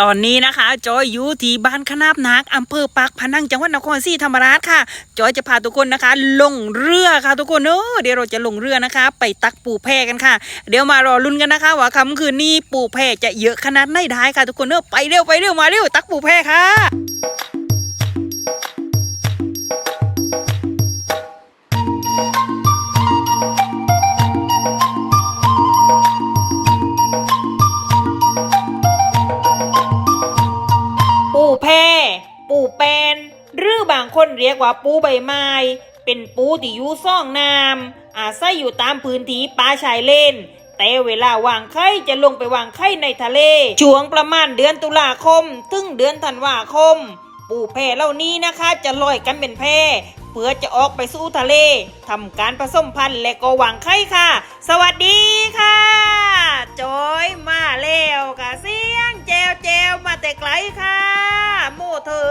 ตอนนี้นะคะ จอยอยู่ที่บ้านขนาบนักอำเภอปากพนังจังหวัดนครศรีธรรมราชค่ะ จอยจะพาทุกคนนะคะ ลงเรือค่ะทุกคนเออเดี๋ยวเราจะลงเรือนะคะ ไปตักปูแพกันค่ะ เดี๋ยวมารอลุ้นกันนะคะ ว่าค่ำคืนนี้ปูแพจะเยอะขนาดไหนได้ค่ะทุกคนเออไปเร็วไปเร็วมาเร็วตักปูแพค่ะ ปูเป็นหรือบางคนเรียกว่าปูใบไม้ เป็นปูที่อยู่ซ่องน้ำอาศัยอยู่ตามพื้นที่ป่าชายเลน แต่เวลาวางไข่จะลงไปวางไข่ในทะเล ช่วงประมาณเดือนตุลาคม ถึงเดือนธันวาคม ปูแพเหล่านี้นะคะจะลอยกันเป็นแพเพื่อจะออกไปสู่ทะเลทำการผสมพันธุ์และก็วางไข่ค่ะ สวัสดีค่ะ จอยมาแล้วค่ะ เสียงแจวแจวมาแต่ไกลค่ะ โมเธอ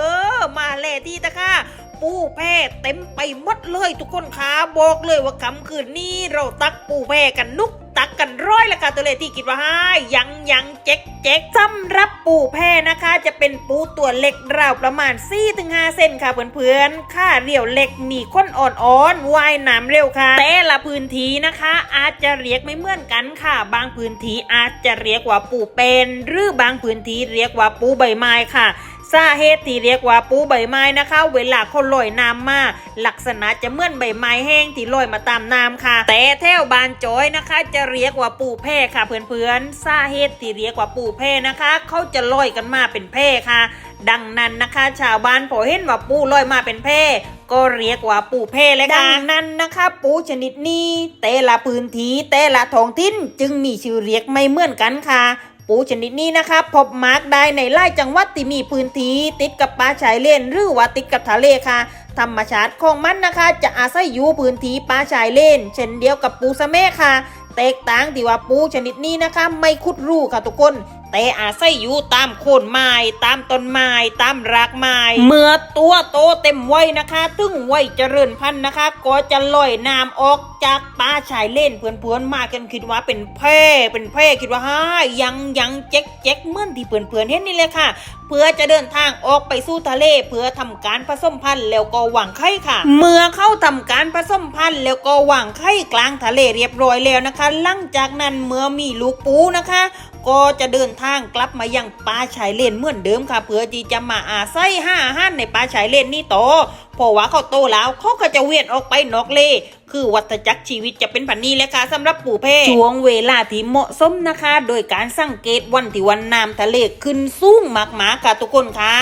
มาแล่ ที่ตะค่ะปูแพเต็มไปหมดเลยทุกคนค่ะบอกเลยว่าคำคืนนี้เราตักปูแพกันนุกตักกันร้อยละค่ะตัวเลขที่คิดว่าให้ยังยังเจ๊กเจ๊กสำหรับปูแพนะคะ จะเป็นปูตัวเล็กราวประมาณ4-5เซนค่ะเพื่อนๆค่าเรียวเล็กมีข้นอ่อนๆว่ายน้ำเร็วค่ะ แต่ละพื้นที่นะคะ อาจจะเรียกไม่เหมือนกันค่ะ บางพื้นที่อาจจะเรียกว่าปูเป็น หรือบางพื้นที่เรียกว่าปูใบไม้ค่ะ สาเหตุที่เรียกว่าปูใบไม้นะคะ เวลาเขาลอยน้ำมาลักษณะจะเหมือนใบไม้แห้งที่ลอยมาตามน้ำค่ะ แต่แถวบานจอยนะคะ จะเรียกว่าปูแพร่ค่ะเพื่อนๆสาเหตุที่เรียกว่าปูแพร่นะคะ เขาจะลอยกันมาเป็นแพร่ค่ะ ดังนั้นนะคะ ชาวบ้านพอเห็นว่าปูลอยมาเป็นแพร่ก็เรียกว่าปูแพร่เลยค่ะดังนั้นนะคะ ปูชนิดนี้ แต่ละพื้นที่แต่ละท้องถิ่นจึงมีชื่อเรียกไม่เหมือนกันค่ะ ปูชนิดนี้นะคะพบมาร์กได้ในไร่จังหวัดที่มีพื้นที่ติดกับป่าชายเลนหรือว่าติดกับทะเลค่ะ ธรรมชาติของมันนะคะ จะอาศัยอยู่พื้นที่ป่าชายเลน เช่นเดียวกับปูสะเมค่ะแตกต่างที่ว่าปูชนิดนี้นะคะ ไม่คุดรูค่ะทุกคน แต่อาศัยอยู่ตามโคนไม้ตามต้นไม้ตามรากไม้เมื่อตัวโตเต็มวัยนะคะถึงวัยเจริญพันธุ์นะคะ ก็จะลอยน้ำออกจากป่าชายเล่นเพื่อนๆมากันคิดว่าเป็นแพร่เป็นแพร่คิดว่าฮ่ายังยังเจ๊กเจ๊กเหมื่อนที่เพื่อนๆเห็นนี่เลยค่ะ เพื่อจะเดินทางออกไปสู่ทะเล เพื่อทำการผสมพันธุ์แล้วก็หวางไข่ค่ะ เมื่อเข้าทำการผสมพันธุ์แล้วก็หวางไข่กลางทะเลเรียบร้อยแล้วนะคะ หลังจากนั้นเมื่อมีลูกปูนะคะ ก็จะเดินทางกลับมายังป่าชายเลนเหมือนเดิมค่ะ เพื่อที่จะมาอาศัยห้าอาหารในป่าชายเลนนี่ต่อเพราะว่าเขาโตแล้วเขาก็จะเวียนออกไปนอกเล คือวัฏจักรชีวิตจะเป็นพันนี้เลยค่ะสำหรับปู่เพ่ช่วงเวลาที่เหมาะสมนะคะ โดยการสังเกตวันที่วันน้ำทะเลขึ้นสูงมากๆค่ะทุกคนคะ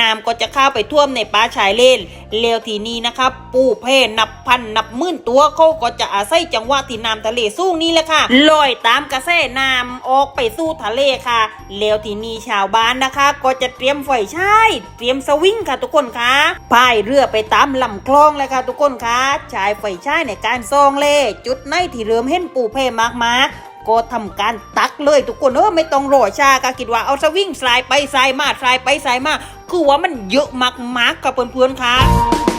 น้ำก็จะเข้าไปท่วมในป่าชายเลนแล้วทีนี้นะคะปู่เพ่นับพันนับหมื่นตัวเขาก็จะอาศัยจังหวะที่น้ำทะเลสูงนี้แหละค่ะลอยตามกระแสน้ำออกไปสู่ทะเลค่ะแล้วทีนี้ชาวบ้านนะคะ ก็จะเตรียมไฟใช้เตรียมสวิงค่ะทุกคนคะพายเรือไปตามลำคลองเลยค่ะทุกคนคะใช้ไฟใช้ในการซองเล่จุดไนที่เริ่มเห็นปูเพ่มากมากก็ทำการตักเลยทุกคนเออไม่ต้องรอชาก็คิดว่าเอาสวิ่งสายไปสายมาสายไปสายมาคือว่ามันเยอะมากๆกับเพื่อนๆค่ะ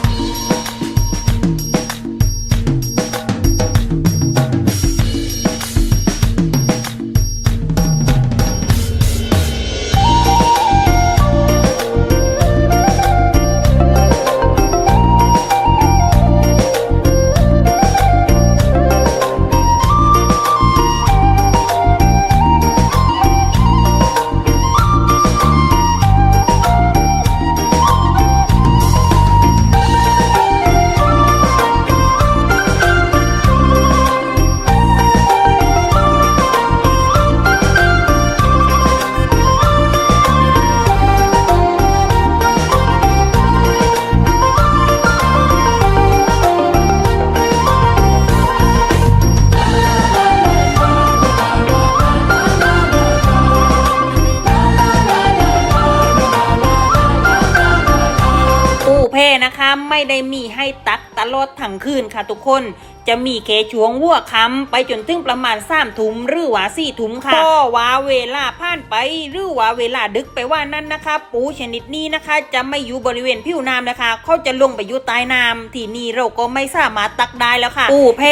ไม่ได้มีให้ตักตลอดทั้งคืนค่ะทุกคน จะมีแค่ช่วงวัวคำไปจนถึงประมาณสามถุมหรือว่าสี่ถุมค่ะก็ว่าเวลาผ่านไปหรือว่าเวลาดึกไปว่านั้นนะคะ ปูชนิดนี้นะคะ จะไม่อยู่บริเวณผิวน้ำนะคะ เขาจะลงไปอยู่ใต้น้ำที่นี่เราก็ไม่สามารถตักได้แล้วค่ะ ปูแพ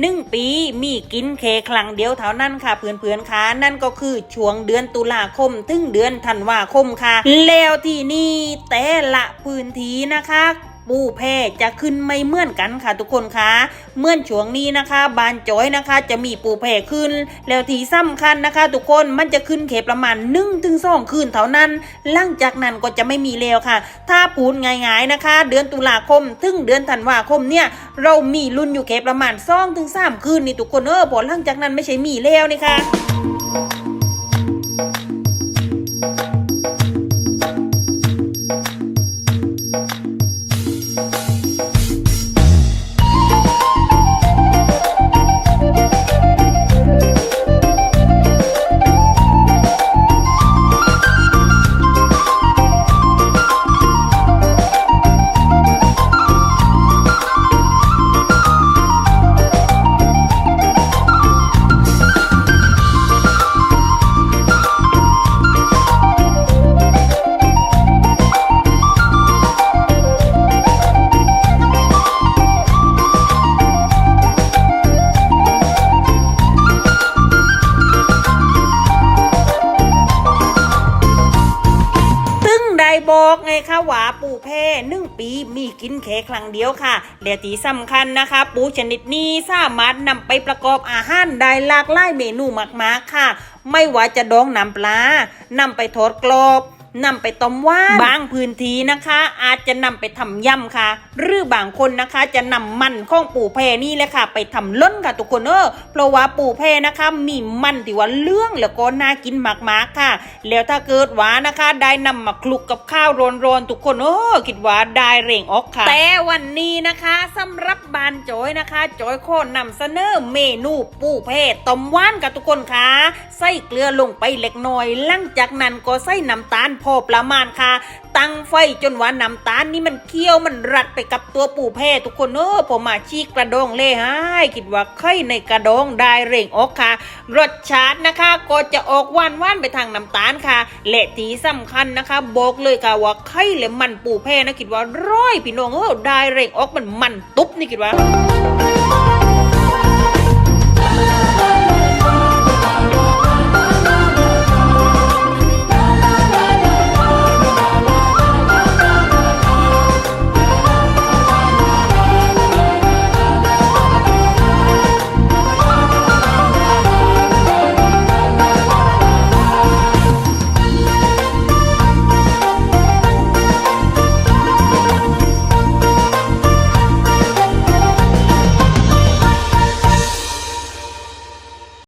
หนึ่งปีมีกินแค่ครั้งเดียวเท่านั้นค่ะเพื่อนๆคะนั่นก็คือช่วงเดือนตุลาคมถึงเดือนธันวาคมค่ะ แล้วที่นี่แต่ละพื้นที่นะคะ ปูแพจะขึ้นไม่เหมือนกันค่ะทุกคนคะเมื่อนช่วงนี้นะคะ บานจอยนะคะ จะมีปูแผ่ขึ้น แล้วที่สำคัญนะคะ ทุกคนมันจะขึ้นเขประมาณ1นถึงสองคืนเท่านั้น หลังจากนั้นก็จะไม่มีแล้วค่ะ ถ้าพูดง่ายๆนะคะ เดือนตุลาคมถึงเดือนธันวาคมเนี่ยเรามีรุ่นอยู่เขประมาณ2อถึงสามคืนนี่ทุกคนเออพอหลังจากนั้นไม่ใช่มีแล้วนี่ค่ะ บอกไงคะว่าปูแพหนึ่งปีมีกินแค่ครั้งเดียวค่ะและที่สำคัญนะคะ ปูชนิดนี้สามารถนำไปประกอบอาหารได้หลากหลายเมนูมากๆค่ะ ไม่ว่าจะดองน้ำปลานำไปทอดกรอบ นำไปต้มว่านบางพื้นที่นะคะ อาจจะนำไปทำยำค่ะ หรือบางคนนะคะ จะนำมันข้องปูแพนี่แหละค่ะ ไปทำล้นค่ะทุกคนเออเพราะว่าปูแพนะคะ มีมันที่ว่าเรื่องแล้วก็น่ากินมากๆค่ะ แล้วถ้าเกิดว่านะคะ ได้นำมาคลุกกับข้าวร้อนๆทุกคนเออคิดว่าได้เร่งออกค่ะ แต่วันนี้นะคะสำหรับบานจอยนะคะจอยโคนนำเสนอเมนูปูแพต้มว่านกับทุกคนค่ะใส่เกลือลงไปเล็กน้อยหลังจากนั้นก็ใส่น้ำตาลพอประมาณค่ะ ตั้งไฟจนว่าน้ำตาลนี่มันเคี่ยวมันรัดไปกับตัวปูแพทุกคนเออผมมาชีกกระดองเล่ให้คิดว่าไข่ในกระดองได้เร่งออกค่ะ รสชาตินะคะ ก็จะออกหวานว่านไปทางน้ำตาลค่ะและที่สำคัญนะคะบอกเลยค่ะว่าไข่และมันปูแพนะคิดว่าร้อยพี่น้องเออได้เร่งออกมันมันตุ๊บนี่คิดว่า